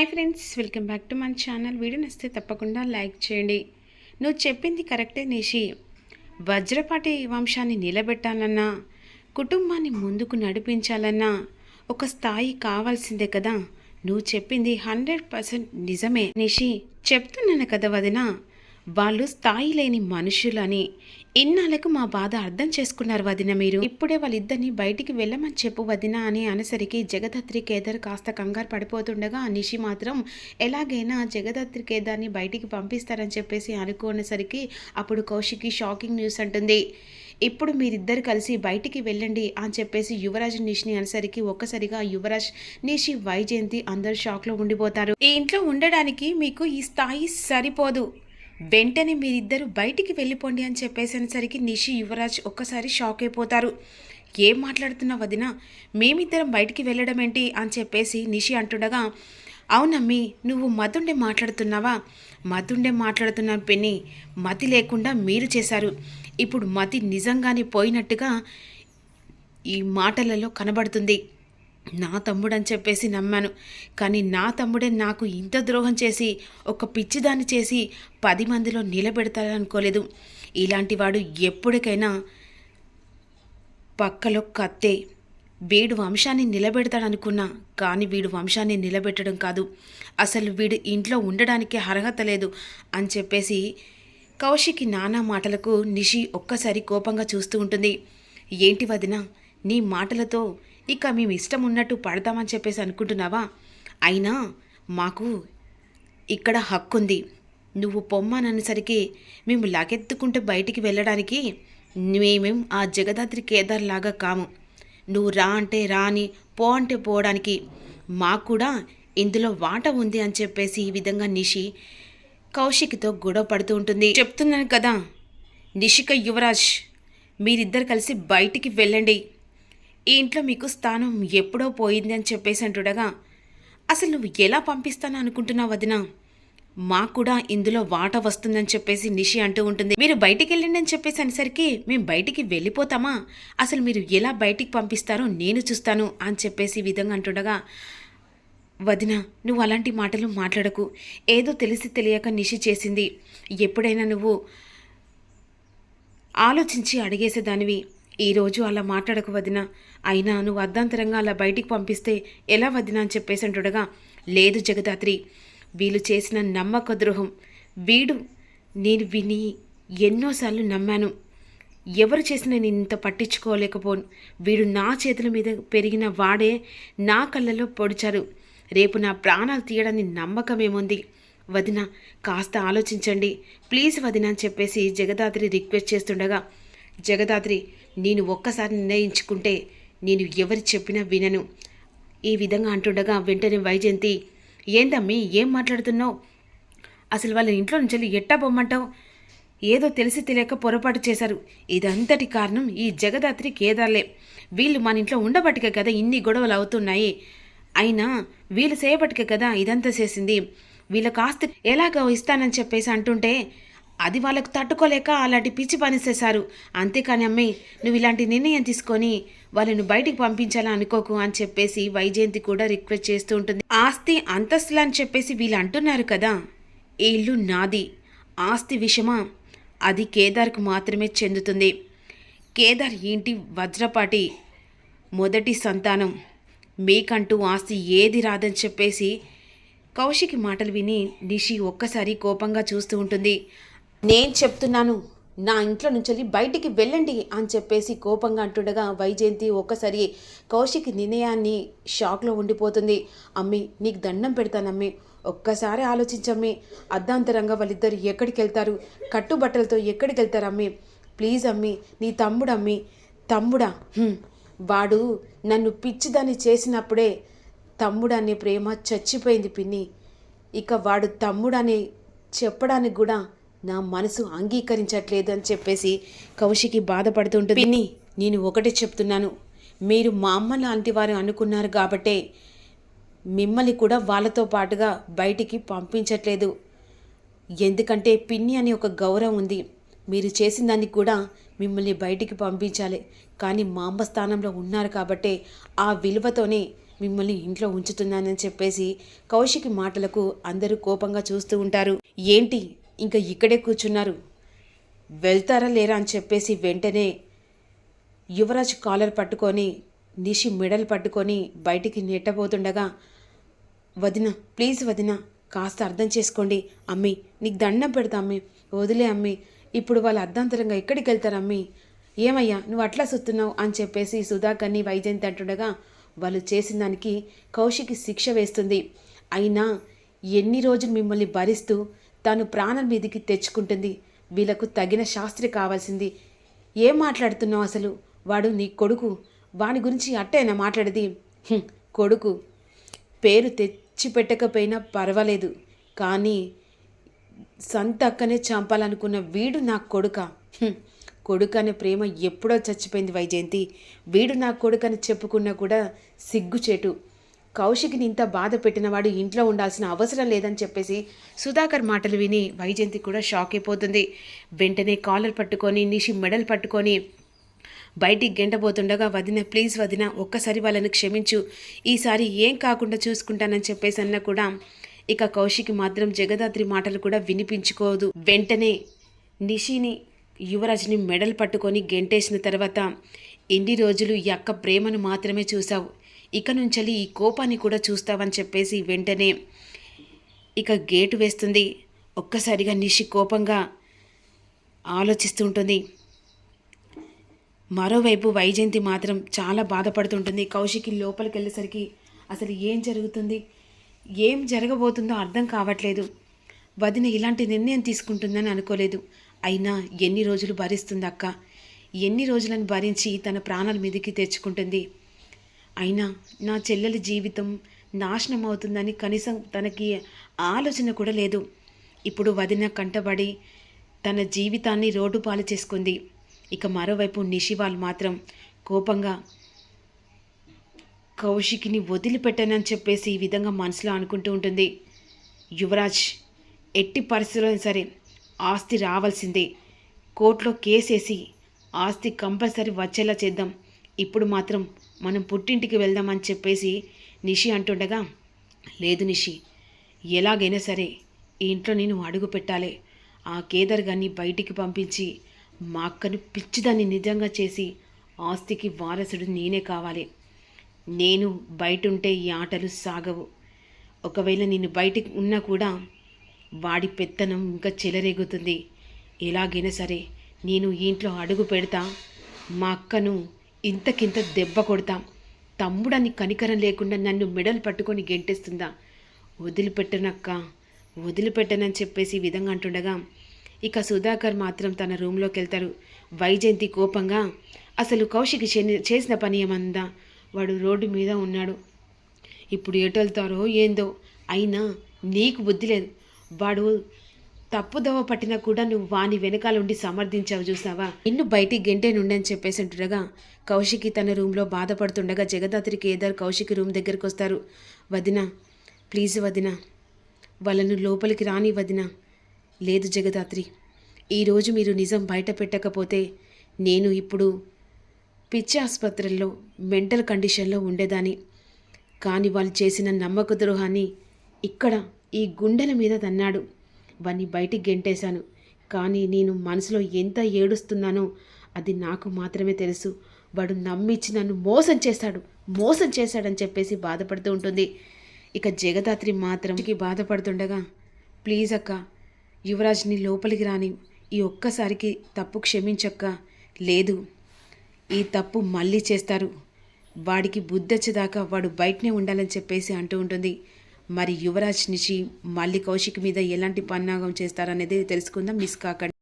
Hi friends welcome back to మన channel video నచ్చితే తప్పకుండా లైక్ చేయండి. నువ్వు చెప్పింది కరెక్టే నిషి. వజ్రపాటి వంశాన్ని నిలబెట్టాలన్నా కుటుంబాన్ని ముందుకు నడిపించాలన్నా ఒక స్థాయి కావాల్సిందే కదా. నువ్వు చెప్పింది హండ్రెడ్ పర్సెంట్ నిజమే నిషి. చెప్తున్నాను కదా వదినా. వాళ్ళు స్థాయి లేని మనుషులని ఇన్నాళ్ళకు మా బాధ అర్థం చేసుకున్నారు వదిన మీరు. ఇప్పుడే వాళ్ళిద్దరిని బయటికి వెళ్ళమని చెప్పు వదిన అని అనేసరికి జగదత్రి కేదార్ కాస్త కంగారు పడిపోతుండగా నిషి మాత్రం ఎలాగైనా జగదత్రి కేదార్ని బయటికి పంపిస్తారని చెప్పేసి అనుకునేసరికి అప్పుడు కౌశికి షాకింగ్ న్యూస్ అంటుంది. ఇప్పుడు మీరిద్దరు కలిసి బయటికి వెళ్ళండి అని చెప్పేసి యువరాజ్ నిషిని అనేసరికి ఒక్కసారిగా యువరాజ్ నిషి వైజయంతి అందరు షాక్లో ఉండిపోతారు. ఈ ఇంట్లో ఉండడానికి మీకు ఈ స్థాయి సరిపోదు. వెంటనే మీరిద్దరు బయటికి వెళ్ళిపోండి అని చెప్పేసరికి నిషి యువరాజ్ ఒక్కసారి షాక్ అయిపోతారు. ఏం మాట్లాడుతున్నా వదిన? మేమిద్దరం బయటికి వెళ్ళడం ఏంటి అని చెప్పేసి నిషి అంటుండగా అవునమ్మి నువ్వు మతుండే మాట్లాడుతున్నావా? మతుండే మాట్లాడుతున్నాను పెన్ని మతి లేకుండా మీరు చేశారు. ఇప్పుడు మతి నిజంగానే పోయినట్టుగా ఈ మాటలలో కనబడుతుంది. నా తమ్ముడని చెప్పేసి నమ్మాను. కానీ నా తమ్ముడే నాకు ఇంత ద్రోహం చేసి ఒక పిచ్చిదాన్ని చేసి పది మందిలో నిలబెడతాడనుకోలేదు. ఇలాంటి వాడు ఎప్పటికైనా పక్కలో కత్తే. వీడు వంశాన్ని నిలబెడతాడనుకున్నా కానీ వీడు వంశాన్ని నిలబెట్టడం కాదు. అసలు వీడు ఇంట్లో ఉండడానికి అర్హత లేదు అని చెప్పేసి కౌశికి నానా మాటలకు నిషి ఒక్కసారి కోపంగా చూస్తూ ఉంటుంది. ఏంటి వదిన నీ మాటలతో ఇక మేము ఇష్టం ఉన్నట్టు పడతామని చెప్పేసి అనుకుంటున్నావా? అయినా మాకు ఇక్కడ హక్కుంది. నువ్వు పొమ్మననేసరికి మేము లాగెత్తుకుంటూ బయటికి వెళ్ళడానికి మేమేం ఆ జగదాత్రి కేదార్ లాగా కాము. నువ్వు రా అంటే రాని పో అంటే పోవడానికి మాకు కూడా ఇందులో వాట ఉంది అని చెప్పేసి ఈ విధంగా నిషి కౌశిక్తో గొడవ పడుతూ ఉంటుంది. చెప్తున్నాను కదా నిషిక యువరాజ్ మీరిద్దరు కలిసి బయటికి వెళ్ళండి. ఈ ఇంట్లో మీకు స్థానం ఎప్పుడో పోయింది అని చెప్పేసి అంటుండగా అసలు నువ్వు ఎలా పంపిస్తాను అనుకుంటున్నావు వదిన? మాకు కూడా ఇందులో వాట వస్తుందని చెప్పేసి నిషి అంటూ ఉంటుంది. మీరు బయటికి వెళ్ళండి అని చెప్పేసి అనేసరికి మేము బయటికి వెళ్ళిపోతామా? అసలు మీరు ఎలా బయటికి పంపిస్తారో నేను చూస్తాను అని చెప్పేసి ఈ విధంగా అంటుండగా వదిన నువ్వు అలాంటి మాటలు మాట్లాడకు. ఏదో తెలిసి తెలియక నిషి చేసింది. ఎప్పుడైనా నువ్వు ఆలోచించి అడిగేసేదానివి. ఈరోజు అలా మాట్లాడకు వదిన. అయినా నువ్వు అర్ధాంతరంగా అలా బయటికి పంపిస్తే ఎలా వదిన అని చెప్పేసి అంటుడగా లేదు జగదాత్రి వీళ్ళు చేసిన నమ్మక ద్రోహం. వీడు నేను విని ఎన్నోసార్లు నమ్మాను. ఎవరు చేసిన నేను ఇంత పట్టించుకోలేకపోను. వీడు నా చేతుల మీద పెరిగిన వాడే నా కళ్ళలో పొడిచారు. రేపు నా ప్రాణాలు తీయడాన్ని నమ్మకమేముంది? వదిన కాస్త ఆలోచించండి. ప్లీజ్ వదిన అని చెప్పేసి జగదాత్రి రిక్వెస్ట్ చేస్తుండగా జగదాత్రి నేను ఒక్కసారి నిర్ణయించుకుంటే నేను ఎవరు చెప్పినా వినను. ఈ విధంగా అంటుండగా వెంటనే వైజయంతి ఏందమ్మి ఏం మాట్లాడుతున్నావు? అసలు వాళ్ళ ఇంట్లో నుంచి వెళ్ళి ఎట్టా పొమ్మంటావు ఏదో తెలిసి తెలియక పొరపాటు చేశారు. ఇదంతటి కారణం ఈ జగదాత్రి కేదార్లే. వీళ్ళు మన ఇంట్లో ఉండబట్టికే కదా ఇన్ని గొడవలు అవుతున్నాయి. అయినా వీళ్ళు చేయబట్టికే కదా ఇదంతా చేసింది. వీళ్ళ కాస్త ఎలాగో ఇస్తానని చెప్పేసి అంటుంటే అది వాళ్ళకు తట్టుకోలేక అలాంటి పిచ్చి పనిచేశారు అంతేకాని అమ్మాయి నువ్వు ఇలాంటి నిర్ణయం తీసుకొని వాళ్ళను బయటికి పంపించాలా అనుకోకు అని చెప్పేసి వైజయంతి కూడా రిక్వెస్ట్ చేస్తూ ఉంటుంది. ఆస్తి అంతస్తులు అని చెప్పేసి వీళ్ళు అంటున్నారు కదా. ఈ ఇల్లు నాది. ఆస్తి విషమా? అది కేదార్కు మాత్రమే చెందుతుంది. కేదార్ ఇంటి వజ్రపాటి? మొదటి సంతానం. మీకంటూ ఆస్తి ఏది రాదని చెప్పేసి కౌశికి మాటలు విని నిషి ఒక్కసారి కోపంగా చూస్తూ ఉంటుంది. నేను చెప్తున్నాను నా ఇంట్లో నుంచి బయటికి వెళ్ళండి అని చెప్పేసి కోపంగా అంటుండగా వైజయంతి ఒక్కసారి కౌశిక్ నిర్ణయాన్ని షాక్లో ఉండిపోతుంది. అమ్మి నీకు దండం పెడతానమ్మి. ఒక్కసారి ఆలోచించమ్మి. అర్ధాంతరంగా వాళ్ళిద్దరు ఎక్కడికి వెళ్తారు కట్టుబట్టలతో ఎక్కడికి వెళ్తారు అమ్మి ప్లీజ్ అమ్మి నీ తమ్ముడు అమ్మి తమ్ముడా వాడు నన్ను పిచ్చిదాన్ని చేసినప్పుడే తమ్ముడనే ప్రేమ చచ్చిపోయింది పిన్ని. ఇక వాడు తమ్ముడని చెప్పడానికి కూడా నా మనసు అంగీకరించట్లేదు అని చెప్పేసి కౌశికి బాధపడుతుంటుంది. పిన్ని నేను ఒకటే చెప్తున్నాను. మీరు మా అమ్మ లాంటి వారు అనుకున్నారు కాబట్టే మిమ్మల్ని కూడా వాళ్ళతో పాటుగా బయటికి పంపించట్లేదు. ఎందుకంటే పిన్ని అని ఒక గౌరవం ఉంది. మీరు చేసిన దానికి కూడా మిమ్మల్ని బయటికి పంపించాలి. కానీ మా అమ్మ స్థానంలో ఉన్నారు కాబట్టే ఆ విలువతోనే మిమ్మల్ని ఇంట్లో ఉంచుతున్నానని చెప్పేసి కౌశికి మాటలకు అందరూ కోపంగా చూస్తూ ఉంటారు. ఏంటి? ఇంకా ఇక్కడే కూర్చున్నారు. వెళ్తారా లేరా అని చెప్పేసి వెంటనే యువరాజ్ కాలర్ పట్టుకొని నిషి మెడల్ పట్టుకొని బయటికి నెట్టబోతుండగా వదిన ప్లీజ్ వదిన కాస్త అర్థం చేసుకోండి అమ్మి నీకు దండం పెడతా అమ్మి వదిలే అమ్మి ఇప్పుడు వాళ్ళు అర్ధాంతరంగా ఎక్కడికి వెళ్తారు అమ్మి? ఏమయ్యా నువ్వు అట్లా సుత్తున్నావు అని చెప్పేసి సుధాకర్ని వైజయంతి అంటుండగా వాళ్ళు చేసిన దానికి కౌశికి శిక్ష వేస్తుంది. అయినా ఎన్ని రోజులు మిమ్మల్ని భరిస్తూ తాను ప్రాణం మీదికి తెచ్చుకుంటుంది. వీళ్ళకు తగిన శాస్త్రి కావాల్సింది. ఏం మాట్లాడుతున్నావు అసలు? వాడు నీ కొడుకు. వాని గురించి అట్టేనా మాట్లాడేది. కొడుకు. పేరు తెచ్చిపెట్టకపోయినా పర్వాలేదు. కానీ సంత అక్కనే చంపాలనుకున్న వీడు నా కొడుక. కొడుకు అనే ప్రేమ ఎప్పుడో చచ్చిపోయింది వైజయంతి. వీడు నా కొడుకని చెప్పుకున్నా కూడా సిగ్గుచేటు. కౌశిక్ని ఇంత బాధ పెట్టినవాడు ఇంట్లో ఉండాల్సిన అవసరం లేదని చెప్పేసి సుధాకర్ మాటలు విని వైజయంతి కూడా షాక్ అయిపోతుంది. వెంటనే కాలర్ పట్టుకొని నిషి మెడల్ పట్టుకొని బయటికి గెంటబోతుండగా వదిన ప్లీజ్ వదిన ఒక్కసారి వాళ్ళని క్షమించు. ఈసారి ఏం కాకుండా చూసుకుంటానని చెప్పేసి అన్న కూడా ఇక కౌశికి మాత్రం జగదాత్రి మాటలు కూడా వినిపించుకోదు. వెంటనే నిషిని యువరాజ్ని మెడల్ పట్టుకొని గెంటేసిన తర్వాత ఎన్ని రోజులు ఈ అక్క ప్రేమను మాత్రమే చూసావు ఇక నుంచలి ఈ కోపాన్ని కూడా చూస్తావని చెప్పేసి వెంటనే ఇక గేటు వేస్తుంది. ఒక్కసారిగా నిషి కోపంగా ఆలోచిస్తూ ఉంటుంది. మరోవైపు వైజయంతి మాత్రం చాలా బాధపడుతుంటుంది. కౌశికి లోపలికి వెళ్ళేసరికి అసలు ఏం జరుగుతుంది? ఏం జరగబోతుందో అర్థం కావట్లేదు. వదిన ఇలాంటి నిర్ణయం తీసుకుంటుందని అనుకోలేదు. అయినా ఎన్ని రోజులు భరిస్తుంది అక్క? ఎన్ని రోజులను భరించి తన ప్రాణాల మీదకి తెచ్చుకుంటుంది? అయినా నా చెల్లెలి జీవితం నాశనం అవుతుందని కనీసం తనకి ఆలోచన కూడా లేదు. ఇప్పుడు వదిన కంటబడి తన జీవితాన్ని రోడ్డు పాలు చేసుకుంది. ఇక మరోవైపు నిషివాల్ మాత్రం కోపంగా కౌశికిని వదిలిపెట్టానని చెప్పేసి ఈ విధంగా మనసులో అనుకుంటూ ఉంటుంది. యువరాజ్ ఎట్టి పరిస్థితుల్లో సరే ఆస్తి రావాల్సిందే. కోర్టులో కేసేసి ఆస్తి కంపల్సరీ వచ్చేలా చేద్దాం. ఇప్పుడు మాత్రం మనం పుట్టింటికి వెళ్దామని చెప్పేసి నిషి అంటుండగా లేదు నిషి ఎలాగైనా సరే ఈ ఇంట్లో నేను అడుగు పెట్టాలి. ఆ కేదర్ గాన్ని బయటికి పంపించి మా అక్కను పిచ్చిదాన్ని నిజంగా చేసి ఆస్తికి వారసుడు నేనే కావాలి. నేను బయట ఉంటే ఈ ఆటలు సాగవు. ఒకవేళ నేను బయటికి ఉన్నా కూడా వాడి పెత్తనం ఇంకా చెలరేగుతుంది. ఎలాగైనా సరే నేను ఈ ఇంట్లో అడుగు పెడతా మా అక్కను ఇంతకింత దెబ్బ కొడతాం. తమ్ముడని కనికరం లేకుండా నన్ను మెడలు పట్టుకొని గెంటేస్తుందా? వదిలిపెట్టనక్క వదిలిపెట్టనని చెప్పేసి ఈ విధంగా అంటుండగా ఇక సుధాకర్ మాత్రం తన రూమ్లోకి వెళ్తారు వైజయంతి కోపంగా అసలు కౌశికి చే- చేసిన పని ఏమందా? వాడు రోడ్డు మీద ఉన్నాడు. ఇప్పుడు ఎటు వెళ్తారో ఏందో అయినా నీకు బుద్ధి లేదు. వాడు తప్పుదోవ పట్టినా కూడా నువ్వు వాని వెనకాల ఉండి సమర్థించావు చూసావా? నిన్ను బయటికి గెంటే నుండని చెప్పేసి అంటుండగా కౌశికి తన రూమ్లో బాధపడుతుండగా జగదాత్రి కేదార్ కౌశికి రూమ్ దగ్గరికి వస్తారు వదిన ప్లీజ్ వదిన వాళ్ళను లోపలికి రాని వదిన. లేదు జగదాత్రి ఈరోజు మీరు నిజం బయట పెట్టకపోతే నేను ఇప్పుడు పిచ్చి ఆసుపత్రుల్లో మెంటల్ కండిషన్లో ఉండేదాన్ని. కానీ వాళ్ళు చేసిన నమ్మక ద్రోహాన్ని ఇక్కడ ఈ గుండెల మీద తన్నాడు. వాణ్ణి బయటికి గెంటేశాను. కానీ నేను మనసులో ఎంత ఏడుస్తున్నానో అది నాకు మాత్రమే తెలుసు. వాడు నమ్మించి నన్ను మోసం చేశాడు మోసం చేశాడని చెప్పేసి బాధపడుతూ ఉంటుంది. ఇక జగదాత్రి మాత్రంకి బాధపడుతుండగా ప్లీజ్ అక్క యువరాజ్ని లోపలికి రాని ఈ ఒక్కసారికి తప్పు క్షమించక్క. లేదు ఈ తప్పు మళ్ళీ చేస్తారు. వాడికి బుద్ధొచ్చేదాకా వాడు బయటనే ఉండాలని చెప్పేసి అంటూ ఉంటుంది. మరి యువరాజ్ నిషి మళ్ళీ కౌశిక్ మీద ఎలాంటి పన్నాగం చేస్తారనేది తెలుసుకుందాం. మిస్ కాకండి.